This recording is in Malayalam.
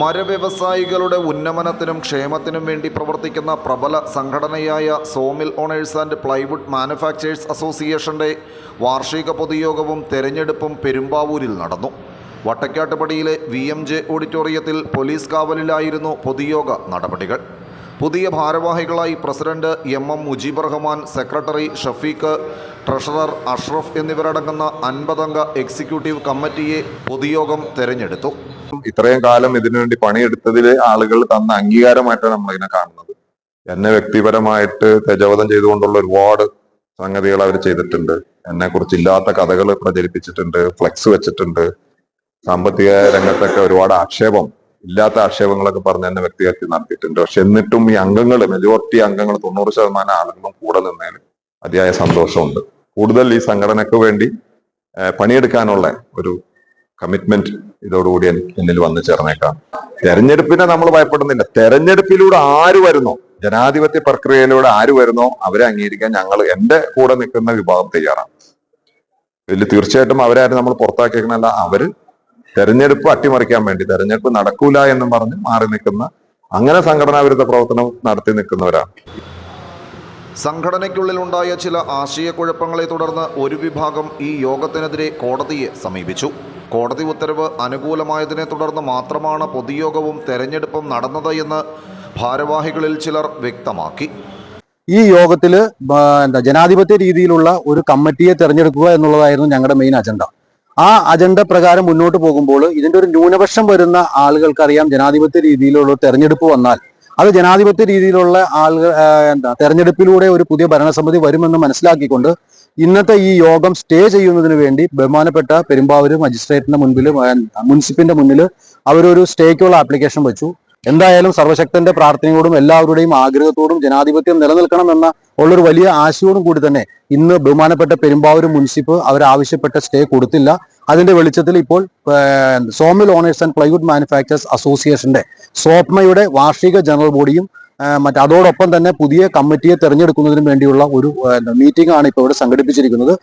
മരവ്യവസായികളുടെ ഉന്നമനത്തിനും ക്ഷേമത്തിനും വേണ്ടി പ്രവർത്തിക്കുന്ന പ്രബല സംഘടനയായ sawmill owners and plywood manufacturers അസോസിയേഷന്റെ വാർഷിക പൊതുയോഗവും തെരഞ്ഞെടുപ്പും പെരുമ്പാവൂരിൽ നടന്നു. വട്ടക്കാട്ടുപടിയിലെ വി എം ജെ ഓഡിറ്റോറിയത്തിൽ പോലീസ് കാവലിലായിരുന്നു പൊതുയോഗ നടപടികൾ. പുതിയ ഭാരവാഹികളായി president M M Mujeeb Rahman secretary Shafeeq treasurer Ashraf എന്നിവരടങ്ങുന്ന അൻപതംഗ എക്സിക്യൂട്ടീവ് കമ്മിറ്റിയെ പൊതുയോഗം തെരഞ്ഞെടുത്തു. ഇത്രയും കാലം ഇതിനുവേണ്ടി പണിയെടുത്തതിൽ ആളുകൾ തന്ന അംഗീകാരമായിട്ടാണ് നമ്മളിങ്ങനെ കാണുന്നത്. എന്നെ വ്യക്തിപരമായിട്ട് തെജവധം ചെയ്തുകൊണ്ടുള്ള ഒരുപാട് സംഗതികൾ അവർ ചെയ്തിട്ടുണ്ട്. എന്നെ കുറിച്ച് ഇല്ലാത്ത കഥകൾ പ്രചരിപ്പിച്ചിട്ടുണ്ട് ഫ്ലെക്സ് വെച്ചിട്ടുണ്ട്. സാമ്പത്തിക രംഗത്തൊക്കെ ഒരുപാട് ആക്ഷേപം ഇല്ലാത്ത ആക്ഷേപങ്ങളൊക്കെ പറഞ്ഞ് എന്നെ വ്യക്തിഹത്യ നടത്തിയിട്ടുണ്ട്. പക്ഷെ എന്നിട്ടും ഈ അംഗങ്ങൾ മെജോറിറ്റി അംഗങ്ങൾ തൊണ്ണൂറ് ശതമാനം ആളുകളും കൂടെ നിന്നതിൽ അതിയായ സന്തോഷമുണ്ട്. കൂടുതൽ ഈ സംഘടനയ്ക്ക് വേണ്ടി പണിയെടുക്കാനുള്ള ഒരു കമ്മിറ്റ്മെന്റ് ഇതോടുകൂടി എന്നിൽ വന്നു ചേർന്നേക്കാം. തെരഞ്ഞെടുപ്പിനെ നമ്മൾ ഭയപ്പെടുന്നില്ല. തെരഞ്ഞെടുപ്പിലൂടെ ആര് വരുന്നോ? ജനാധിപത്യ പ്രക്രിയയിലൂടെ ആര് വരുന്നോ? അവരെ അംഗീകരിക്കാൻ ഞങ്ങൾ എന്റെ കൂടെ നിൽക്കുന്ന വിഭാഗം തയ്യാറാണ്. ഇതിൽ തീർച്ചയായിട്ടും അവരാരും നമ്മൾ പുറത്താക്കിയേക്കണല്ല അവർ തെരഞ്ഞെടുപ്പ് അട്ടിമറിക്കാൻ വേണ്ടി തെരഞ്ഞെടുപ്പ് നടക്കൂല എന്നും പറഞ്ഞ് മാറി നിൽക്കുന്ന അങ്ങനെ സംഘടനാ വിരുദ്ധ പ്രവർത്തനം നടത്തി നിൽക്കുന്നവരാണ്. സംഘടനയ്ക്കുള്ളിലുണ്ടായ ചില ആശയക്കുഴപ്പങ്ങളെ തുടർന്ന് ഒരു വിഭാഗം ഈ യോഗത്തിനെതിരെ കോടതിയെ സമീപിച്ചു. കോടതി ഉത്തരവ് അനുകൂലമായതിനെ തുടർന്ന് മാത്രമാണ് പൊതുയോഗവും തെരഞ്ഞെടുപ്പും നടന്നത് എന്ന് ഭാരവാഹികളിൽ ചിലർ വ്യക്തമാക്കി. ഈ യോഗത്തിൽ എന്താ ജനാധിപത്യ രീതിയിലുള്ള ഒരു കമ്മിറ്റിയെ തെരഞ്ഞെടുക്കുക എന്നുള്ളതായിരുന്നു ഞങ്ങളുടെ മെയിൻ അജണ്ട ആ അജണ്ട പ്രകാരം മുന്നോട്ട് പോകുമ്പോൾ ഇതിന്റെ ഒരു ന്യൂനപക്ഷം വരുന്ന ആളുകൾക്കറിയാം ജനാധിപത്യ രീതിയിലുള്ള തെരഞ്ഞെടുപ്പ് വന്നാൽ അത് ജനാധിപത്യ രീതിയിലുള്ള ആളുകൾ എന്താ തെരഞ്ഞെടുപ്പിലൂടെ ഒരു പുതിയ ഭരണസമിതി വരുമെന്ന് മനസ്സിലാക്കിക്കൊണ്ട് ഇന്നത്തെ ഈ യോഗം സ്റ്റേ ചെയ്യുന്നതിന് വേണ്ടി ബഹുമാനപ്പെട്ട പെരുമ്പാവൂർ മജിസ്ട്രേറ്റിന്റെ മുൻപിൽ മുനിസിപ്പിന്റെ മുന്നിൽ അവരൊരു സ്റ്റേക്കുള്ള ആപ്ലിക്കേഷൻ വെച്ചു. എന്തായാലും സർവശക്തന്റെ പ്രാർത്ഥനയോടും എല്ലാവരുടെയും ആഗ്രഹത്തോടും ജനാധിപത്യം നിലനിൽക്കണം എന്ന ഉള്ളൊരു വലിയ ആശയോടും കൂടി തന്നെ ഇന്ന് ബഹുമാനപ്പെട്ട പെരുമ്പാവൂർ മുനിസിപ്പ് അവരാവശ്യപ്പെട്ട സ്റ്റേ കൊടുത്തില്ല. അതിന്റെ വെളിച്ചത്തിൽ ഇപ്പോൾ sawmill owners and plywood manufacturers അസോസിയേഷന്റെ സോപ്മയുടെ വാർഷിക ജനറൽ ബോഡിയും മറ്റ് അതോടൊപ്പം തന്നെ പുതിയ കമ്മിറ്റിയെ തെരഞ്ഞെടുക്കുന്നതിന് വേണ്ടിയുള്ള ഒരു മീറ്റിംഗ് ആണ് ഇപ്പോൾ ഇവിടെ സംഘടിപ്പിച്ചിരിക്കുന്നത്.